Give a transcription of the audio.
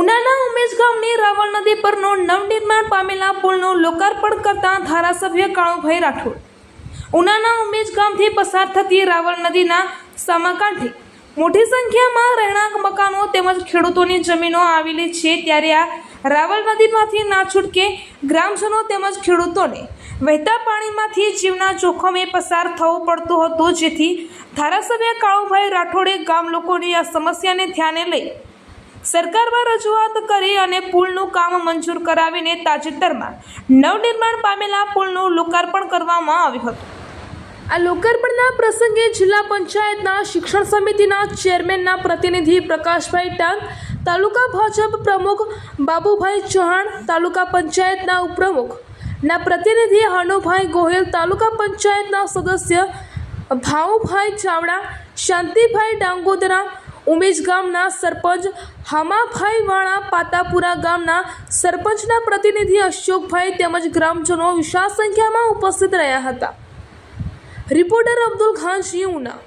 ઉનાના ઉમેશ ગામની રાવલ નદી પરનો નવનિર્માણ પામેલા પુલનું લોકાર્પણ કરતા ધારાસભ્ય કાળુભાઈ રાઠોડ. ઉનાના ઉમેશ ગામથી પસાર થતી રાવલ નદીના સામાકાંઠે મોટી સંખ્યામાં રહેણાંક મકાનો તેમજ ખેડૂતોની જમીનો આવેલી છે ત્યારે આ રાવલ નદીમાંથી ના છૂટકે ગ્રામજનો તેમજ ખેડૂતોને વહેતા પાણીમાંથી જીવના જોખમે પસાર થવું પડતું હતું, જેથી ધારાસભ્ય કાળુભાઈ રાઠોડે ગામ લોકોની આ સમસ્યાને ધ્યાને લઈ સરકારમાં રજૂઆત કરી અને પુલનું કામ મંજૂર કરાવીને તાજેતરમાં નવનિર્માણ પામેલા પુલનું લોકાર્પણ કરવામાં આવ્યું હતું. આ લોકાર્પણના પ્રસંગે જિલ્લા પંચાયતના શિક્ષણ સમિતિના ચેરમેનના પ્રતિનિધિ પ્રકાશભાઈ ટાંગ, તાલુકા ભાજપ પ્રમુખ બાબુભાઈ ચૌહાણ, તાલુકા પંચાયતના ઉપપ્રમુખ ના પ્રતિનિધિ હનુભાઈ ગોહિલ, તાલુકા પંચાયતના સદસ્ય ભાવુભાઈ ચાવડા, શાંતિભાઈ ડાંગોદરા ઉમેશ ગામના સરપંચ હામાભાઈવાળા પાતાપુરા ગામના સરપંચના પ્રતિનિધિ અશોકભાઈ તેમજ ગ્રામજનો વિશાળ સંખ્યામાં ઉપસ્થિત રહ્યા હતા. રિપોર્ટર અબ્દુલ ખાન ઉના